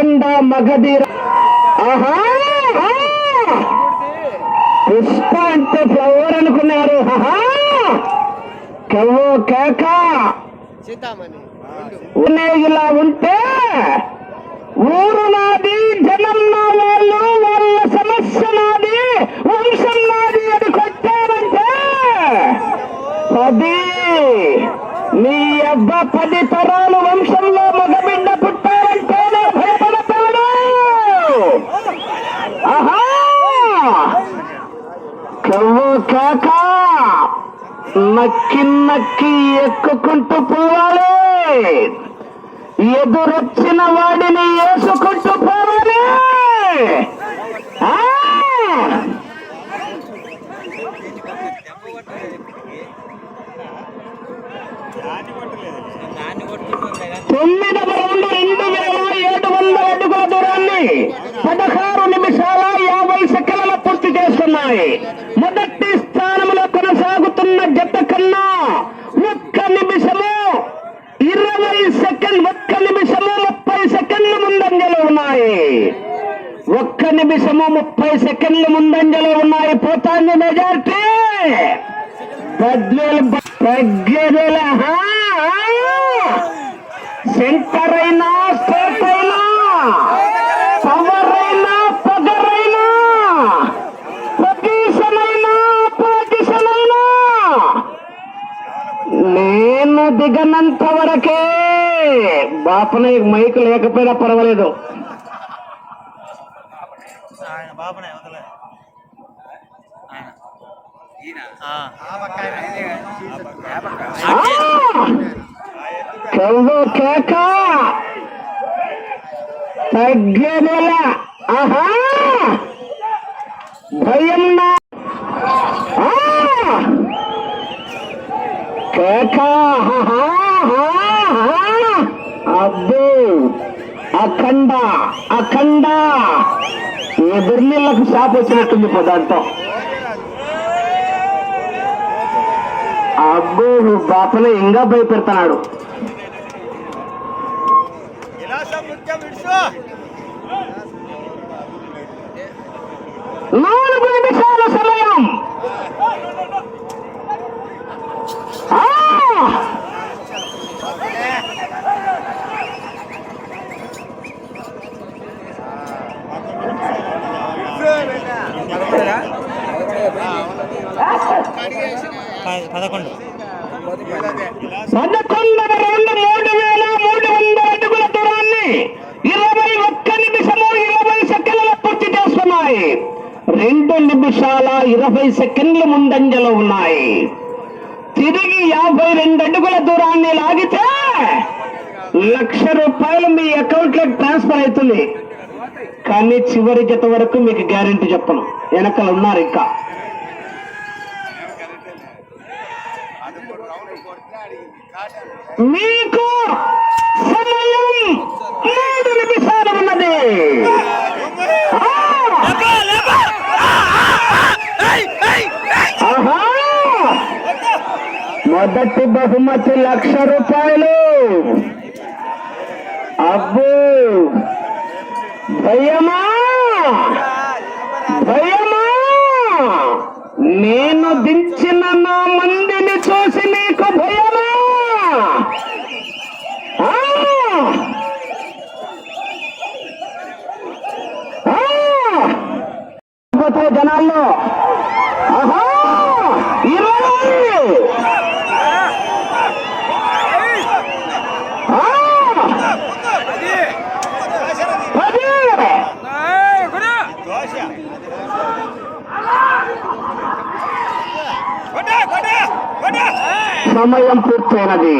అఖండ మగధీర. ఆహా! పుష్ప అంటే ఫ్లవర్ అనుకున్నారు! కెవ్వో కేక. ఇలా ఉంటే ఊరు నాది జనం నా వాళ్ళు వాళ్ళ సమస్య నాది వంశం నాది అని కొట్టారంటే పది. నీ అబ్బ పది తరాలు వంశంలో మగబిడ్డ పుట్టారంటేనే భయపడతాడు ఆహా కవ్వు కాక నక్కి నక్కి ఎక్కుకుంటూ పోవాలి. ఎదురొచ్చిన వాడిని వేసుకుంటూ పోవాలి. ఆ! తొమ్మిదవ రౌండ్ రెండు వేల ఏడు వందల అడుగుల దూరాన్ని పదహారు నిమిషాల యాభై సెకండ్ల పూర్తి చేస్తున్నాయి. అంతకన్నా ఒక్క నిమిషము ఇరవై సెకండ్ ఒక్క నిమిషము ముప్పై సెకండ్ల ముందంజలో ఉన్నాయి. ఒక్క నిమిషము ముప్పై సెకండ్ల ముందంజలో ఉన్నాయి. పోతాంది మెజార్టీ. పద్వేలు పద్దెవేల సెంటర్ అయినా స్టేట్ అయినా పవర్ అయినా పగర్ అయినా పొజిషన్ అయినా పొజిషన్ అయినా నేను దిగనంత వరకే. బాపన మైక్ లేకపోయినా పర్వాలేదు. కవ్వు కేక. తగ్గేదేల ఆహా భయం నా ఆ! కేక ఆహా, ఆహా. అబ్బో! అఖండ అఖండ! ఎదురునీళ్ళకు షాప్ వచ్చినట్టుంది పో దాంట్లో అబ్బో బాపన ఇంకా విడుచు. నాలుగు నిమిషాల సమయం ఆ! పదకొండు పదకొండు. రెండు మూడు వేల మూడు వందల అడుగుల దూరాన్ని ఇరవై ఒక్క నిమిషము ఇరవై సెకండ్ల పూర్తి చేస్తున్నాయి రెండు నిమిషాల ఇరవై సెకండ్లు ముందంజలో ఉన్నాయి. తిరిగి యాభై రెండు అడుగుల దూరాన్ని లాగితే లక్ష రూపాయలు మీ అకౌంట్లో ట్రాన్స్ఫర్ అవుతుంది. కానీ చివరి జత వరకు మీకు గ్యారంటీ చెప్పను. వెనకలు ఉన్నారు ఇంకా. మీకు సమయం మూడు నిమిషాలు ఉన్నది. మొదటి బహుమతి లక్ష రూపాయలు. అబ్బో! భయమా? భయమా? నేను దించిన పోతాయి జనాల్లో సమయం పూర్తయినది.